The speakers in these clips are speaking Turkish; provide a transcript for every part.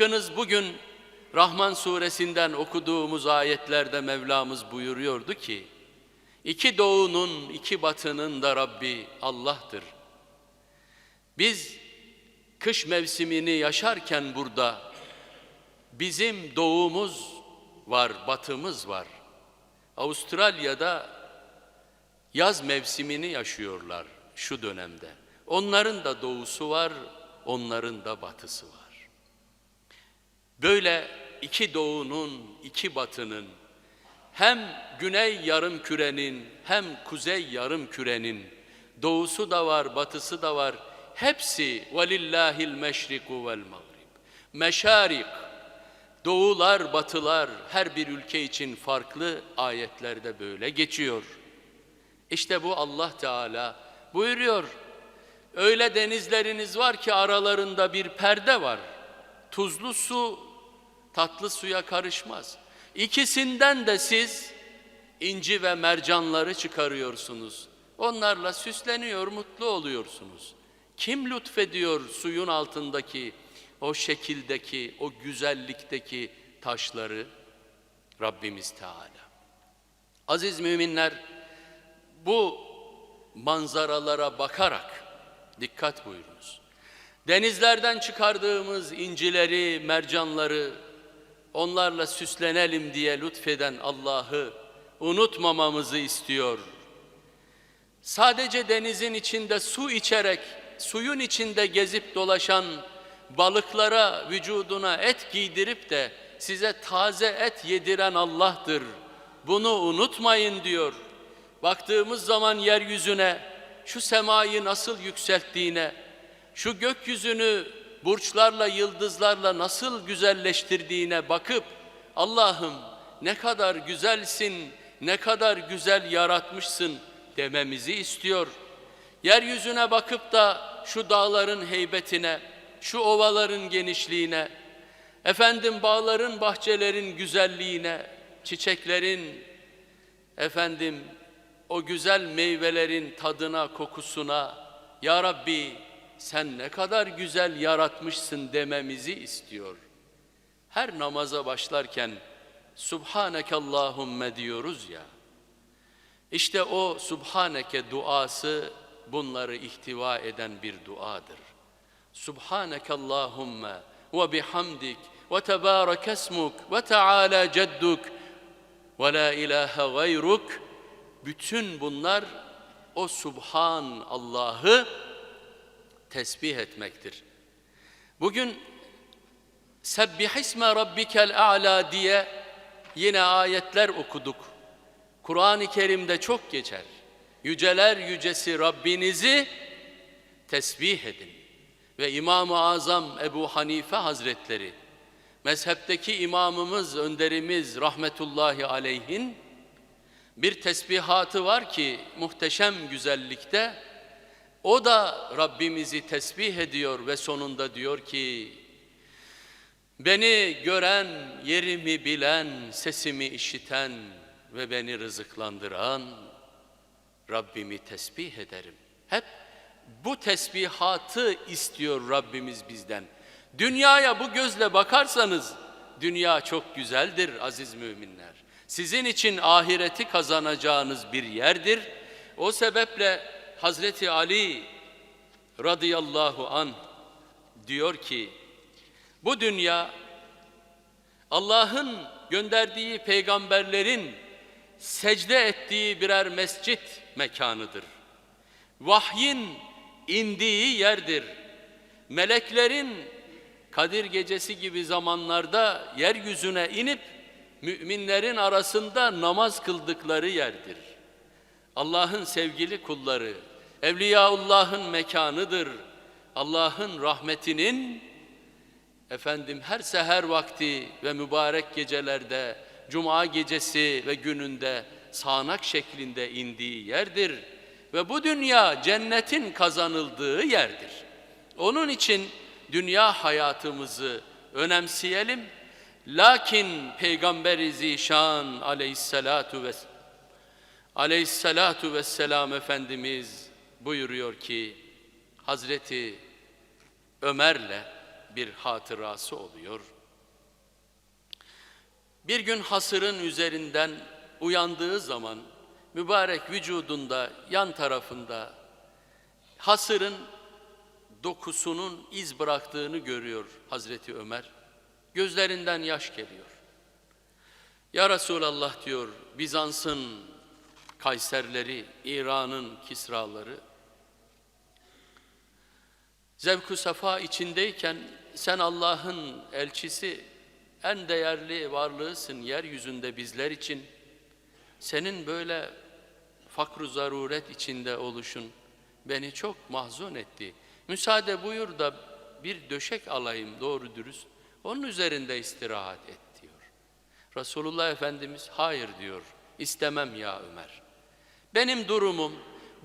Tıpkınız bugün Rahman suresinden okuduğumuz ayetlerde Mevlamız buyuruyordu ki, iki doğunun, iki batının da Rabbi Allah'tır. Biz kış mevsimini yaşarken burada bizim doğumuz var, batımız var. Avustralya'da yaz mevsimini yaşıyorlar şu dönemde. Onların da doğusu var, onların da batısı var. Böyle iki doğunun, iki batının hem güney yarım kürenin hem kuzey yarım kürenin doğusu da var, batısı da var. Hepsi velillahil meşriku vel mağrib. Meşarik, doğular, batılar her bir ülke için farklı ayetlerde böyle geçiyor. İşte bu Allah Teala buyuruyor. Öyle denizleriniz var ki aralarında bir perde var. Tuzlu su tatlı suya karışmaz. İkisinden de siz inci ve mercanları çıkarıyorsunuz. Onlarla süsleniyor, mutlu oluyorsunuz. Kim lütfediyor suyun altındaki, o şekildeki, o güzellikteki taşları? Rabbimiz Teala. Aziz müminler, bu manzaralara bakarak dikkat buyurunuz. Denizlerden çıkardığımız incileri, mercanları, onlarla süslenelim diye lütfeden Allah'ı unutmamamızı istiyor. Sadece denizin içinde su içerek, suyun içinde gezip dolaşan balıklara, vücuduna et giydirip de size taze et yediren Allah'tır. Bunu unutmayın diyor. Baktığımız zaman yeryüzüne, şu semayı nasıl yükselttiğine, şu gökyüzünü burçlarla, yıldızlarla nasıl güzelleştirdiğine bakıp Allah'ım ne kadar güzelsin, ne kadar güzel yaratmışsın dememizi istiyor. Yeryüzüne bakıp da şu dağların heybetine, şu ovaların genişliğine, efendim bağların, bahçelerin güzelliğine, çiçeklerin, efendim o güzel meyvelerin tadına, kokusuna, Ya Rabbi sen ne kadar güzel yaratmışsın dememizi istiyor. Her namaza başlarken Subhaneke Allahümme diyoruz ya. İşte o Subhaneke duası bunları ihtiva eden bir duadır. Subhaneke Allahümme ve bihamdik ve tebarek esmuk ve teala cedduk ve la ilahe gayruk. Bütün bunlar o Subhan Allah'ı tesbih etmektir. Bugün Sebbihisme rabbikel a'la diye yine ayetler okuduk. Kur'an-ı Kerim'de çok geçer. Yüceler yücesi Rabbinizi tesbih edin. Ve İmam-ı Azam Ebu Hanife Hazretleri, mezhepteki imamımız, önderimiz rahmetullahi aleyhin, bir tesbihatı var ki muhteşem güzellikte, o da Rabbimizi tesbih ediyor ve sonunda diyor ki, Beni gören, yerimi bilen, sesimi işiten ve beni rızıklandıran Rabbimi tesbih ederim. Hep bu tesbihatı istiyor Rabbimiz bizden. Dünyaya bu gözle bakarsanız dünya çok güzeldir aziz müminler. Sizin için ahireti kazanacağınız bir yerdir. O sebeple Hazreti Ali radıyallahu an diyor ki bu dünya Allah'ın gönderdiği peygamberlerin secde ettiği birer mescit mekanıdır. Vahyin indiği yerdir. Meleklerin Kadir gecesi gibi zamanlarda yeryüzüne inip müminlerin arasında namaz kıldıkları yerdir. Allah'ın sevgili kulları, Evliyaullah'ın mekanıdır. Allah'ın rahmetinin efendim her seher vakti ve mübarek gecelerde, cuma gecesi ve gününde sağanak şeklinde indiği yerdir. Ve bu dünya cennetin kazanıldığı yerdir. Onun için dünya hayatımızı önemseyelim. Lakin Peygamber-i Zişan aleyhissalatu ve aleyhissalatu vesselam Efendimiz buyuruyor ki Hazreti Ömer'le bir hatırası oluyor. Bir gün hasırın üzerinden uyandığı zaman mübarek vücudunda yan tarafında hasırın dokusunun iz bıraktığını görüyor Hazreti Ömer. Gözlerinden yaş geliyor. Ya Resulallah diyor Bizans'ın Kayserleri, İran'ın Kisraları zevku safa içindeyken sen Allah'ın elçisi en değerli varlığısın yeryüzünde bizler için. Senin böyle fakru zaruret içinde oluşun beni çok mahzun etti. Müsaade buyur da bir döşek alayım doğru dürüst. Onun üzerinde istirahat et diyor. Resulullah Efendimiz hayır diyor. İstemem ya Ömer. Benim durumum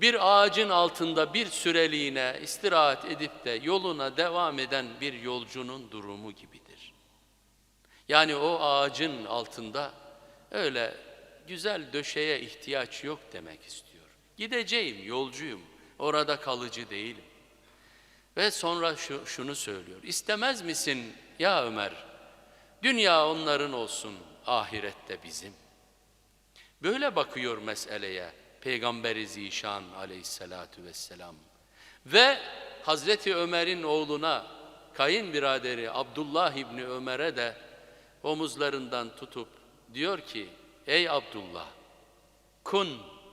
bir ağacın altında bir süreliğine istirahat edip de yoluna devam eden bir yolcunun durumu gibidir. Yani o ağacın altında öyle güzel döşeye ihtiyaç yok demek istiyor. Gideceğim, yolcuyum, orada kalıcı değilim. Ve sonra şu, şunu söylüyor. İstemez misin ya Ömer? Dünya onların olsun, ahirette bizim. Böyle bakıyor meseleye Peygamberi Zişan aleyhissalatu vesselam. Ve Hazreti Ömer'in oğluna, kayınbiraderi Abdullah İbni Ömer'e de omuzlarından tutup diyor ki, Ey Abdullah, kun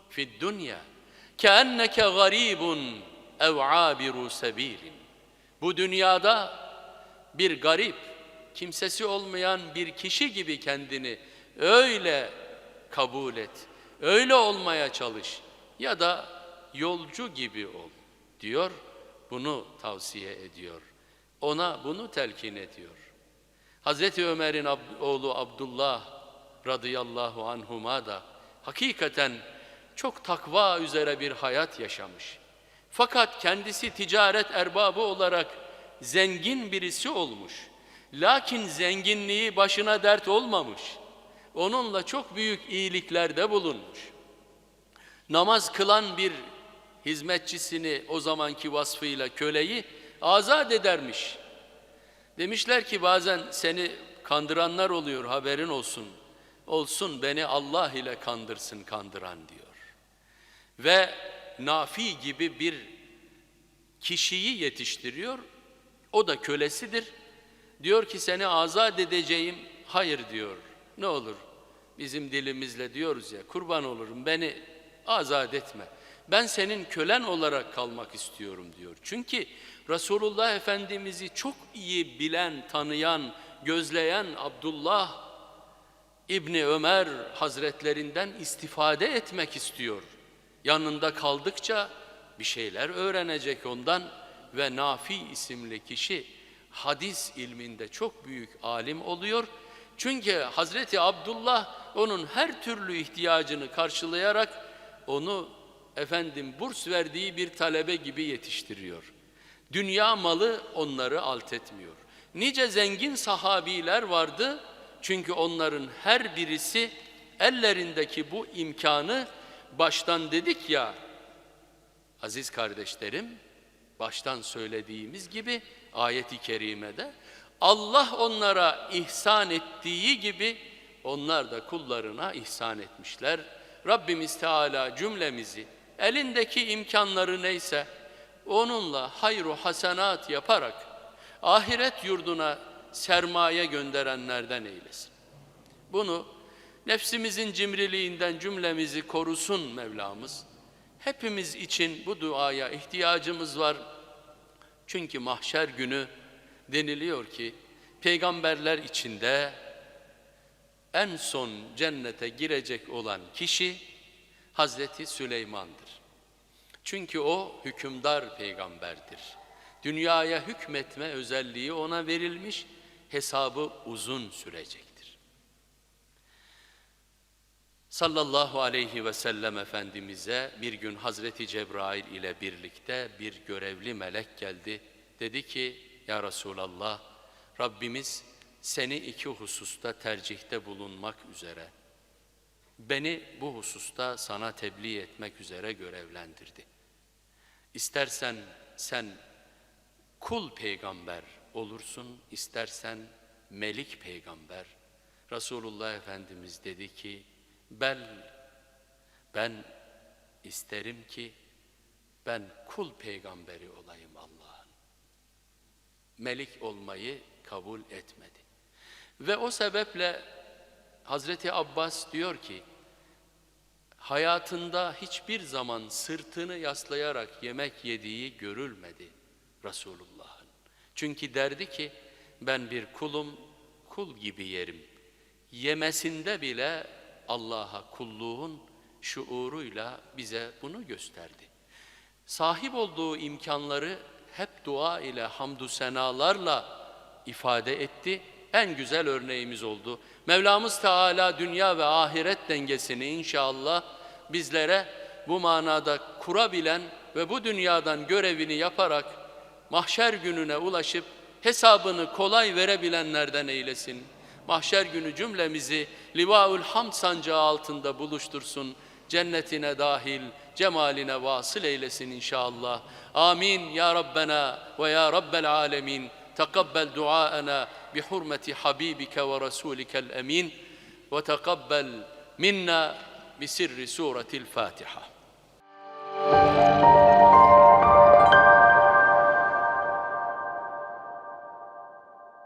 fid dünya keenneke garibun ev abiru sebilin. Bu dünyada bir garip, kimsesi olmayan bir kişi gibi kendini öyle kabul et. Öyle olmaya çalış ya da yolcu gibi ol diyor. Bunu tavsiye ediyor. Ona bunu telkin ediyor. Hazreti Ömer'in oğlu Abdullah radıyallahu anhuma da hakikaten çok takva üzere bir hayat yaşamış. Fakat kendisi ticaret erbabı olarak zengin birisi olmuş. Lakin zenginliği başına dert olmamış. Onunla çok büyük iyiliklerde bulunmuş. Namaz kılan bir hizmetçisini o zamanki vasfıyla köleyi azat edermiş. Demişler ki bazen seni kandıranlar oluyor haberin olsun. Olsun beni Allah ile kandırsın kandıran diyor. Ve Nafi gibi bir kişiyi yetiştiriyor. O da kölesidir. Diyor ki seni azat edeceğim. Hayır diyor. Ne olur bizim dilimizle diyoruz ya kurban olurum beni azat etme. Ben senin kölen olarak kalmak istiyorum diyor. Çünkü Resulullah Efendimiz'i çok iyi bilen, tanıyan, gözleyen Abdullah İbni Ömer Hazretlerinden istifade etmek istiyor. Yanında kaldıkça bir şeyler öğrenecek ondan ve Nafi isimli kişi hadis ilminde çok büyük alim oluyor. Çünkü Hazreti Abdullah onun her türlü ihtiyacını karşılayarak onu efendim burs verdiği bir talebe gibi yetiştiriyor. Dünya malı onları alt etmiyor. Nice zengin sahabiler vardı çünkü onların her birisi ellerindeki bu imkanı baştan dedik ya aziz kardeşlerim baştan söylediğimiz gibi ayeti kerimede Allah onlara ihsan ettiği gibi onlar da kullarına ihsan etmişler. Rabbimiz Teala cümlemizi elindeki imkanları neyse onunla hayru hasenat yaparak ahiret yurduna sermaye gönderenlerden eylesin. Bunu nefsimizin cimriliğinden cümlemizi korusun Mevlamız. Hepimiz için bu duaya ihtiyacımız var. Çünkü mahşer günü deniliyor ki peygamberler içinde en son cennete girecek olan kişi Hazreti Süleyman'dır. Çünkü o hükümdar peygamberdir. Dünyaya hükmetme özelliği ona verilmiş, hesabı uzun sürecektir. Sallallahu aleyhi ve sellem Efendimiz'e bir gün Hazreti Cebrail ile birlikte bir görevli melek geldi. Dedi ki, Ya Resulallah, Rabbimiz seni iki hususta tercihte bulunmak üzere, beni bu hususta sana tebliğ etmek üzere görevlendirdi. İstersen sen kul peygamber olursun, istersen melik peygamber. Resulullah Efendimiz dedi ki, bel ben isterim ki ben kul peygamberi olayım Allah'ın. Melik olmayı kabul etmedi. Ve o sebeple Hazreti Abbas diyor ki, hayatında hiçbir zaman sırtını yaslayarak yemek yediği görülmedi Resulullah'ın. Çünkü derdi ki, ben bir kulum, kul gibi yerim. Yemesinde bile Allah'a kulluğun şuuruyla bize bunu gösterdi. Sahip olduğu imkanları hep dua ile hamdü senalarla ifade etti. En güzel örneğimiz oldu. Mevlamız Teala dünya ve ahiret dengesini inşallah bizlere bu manada kurabilen ve bu dünyadan görevini yaparak mahşer gününe ulaşıp hesabını kolay verebilenlerden eylesin. Mahşer günü cümlemizi Livaul Hamd sancağı altında buluştursun. Cennetine dahil, cemaline vasıl eylesin inşallah. Amin ya Rabbena ve ya Rabbel alemin. تقبل دعاءنا بحرمة حبيبك ورسولك الأمين وتقبل منا بسر سورة الفاتحة